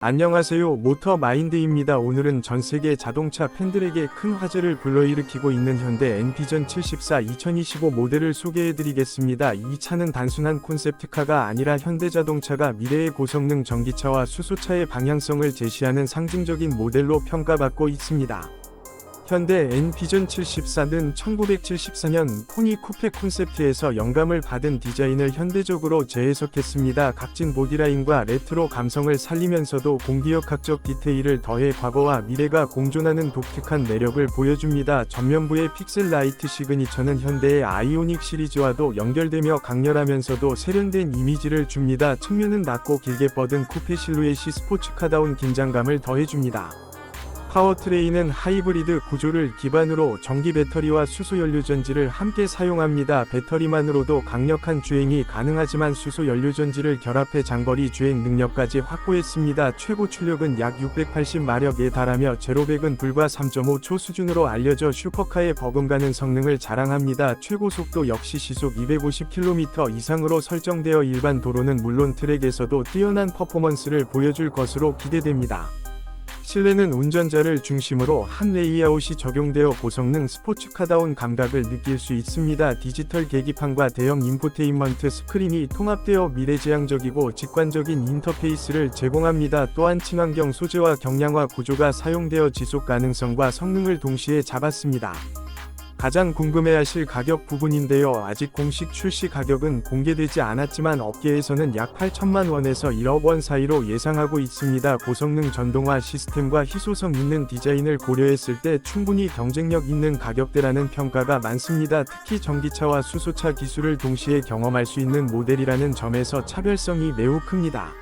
안녕하세요. 모터 마인드입니다. 오늘은 전 세계 자동차 팬들에게 큰 화제를 불러일으키고 있는 현대 엔비전 74 2025 모델을 소개해드리겠습니다. 이 차는 단순한 콘셉트카가 아니라 현대자동차가 미래의 고성능 전기차와 수소차의 방향성을 제시하는 상징적인 모델로 평가받고 있습니다. 현대 엔비전 74는 1974년 포니 쿠페 콘셉트에서 영감을 받은 디자인을 현대적으로 재해석했습니다. 각진 보디라인과 레트로 감성을 살리면서도 공기역학적 디테일을 더해 과거와 미래가 공존하는 독특한 매력을 보여줍니다. 전면부의 픽셀 라이트 시그니처는 현대의 아이오닉 시리즈와도 연결되며 강렬하면서도 세련된 이미지를 줍니다. 측면은 낮고 길게 뻗은 쿠페 실루엣이 스포츠카다운 긴장감을 더해줍니다. 파워트레인은 하이브리드 구조를 기반으로 전기 배터리와 수소 연료 전지를 함께 사용합니다. 배터리만으로도 강력한 주행이 가능하지만 수소 연료 전지를 결합해 장거리 주행 능력까지 확보했습니다. 최고 출력은 약 680마력에 달하며 제로백은 불과 3.5초 수준으로 알려져 슈퍼카에 버금가는 성능을 자랑합니다. 최고 속도 역시 시속 250km 이상으로 설정되어 일반 도로는 물론 트랙에서도 뛰어난 퍼포먼스를 보여줄 것으로 기대됩니다. 실내는 운전자를 중심으로 한 레이아웃이 적용되어 고성능 스포츠카다운 감각을 느낄 수 있습니다. 디지털 계기판과 대형 인포테인먼트 스크린이 통합되어 미래지향적이고 직관적인 인터페이스를 제공합니다. 또한 친환경 소재와 경량화 구조가 사용되어 지속 가능성과 성능을 동시에 잡았습니다. 가장 궁금해하실 가격 부분인데요. 아직 공식 출시 가격은 공개되지 않았지만 업계에서는 약 8천만 원에서 1억 원 사이로 예상하고 있습니다. 고성능 전동화 시스템과 희소성 있는 디자인을 고려했을 때 충분히 경쟁력 있는 가격대라는 평가가 많습니다. 특히 전기차와 수소차 기술을 동시에 경험할 수 있는 모델이라는 점에서 차별성이 매우 큽니다.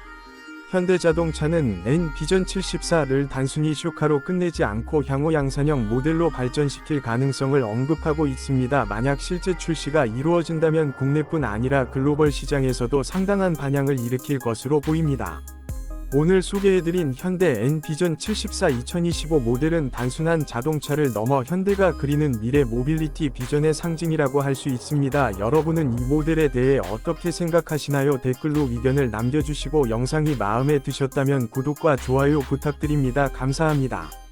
현대자동차는 N 비전 74를 단순히 쇼카로 끝내지 않고 향후 양산형 모델로 발전시킬 가능성을 언급하고 있습니다. 만약 실제 출시가 이루어진다면 국내뿐 아니라 글로벌 시장에서도 상당한 반향을 일으킬 것으로 보입니다. 오늘 소개해드린 현대 N 비전 74 2025 모델은 단순한 자동차를 넘어 현대가 그리는 미래 모빌리티 비전의 상징이라고 할 수 있습니다. 여러분은 이 모델에 대해 어떻게 생각하시나요? 댓글로 의견을 남겨주시고 영상이 마음에 드셨다면 구독과 좋아요 부탁드립니다. 감사합니다.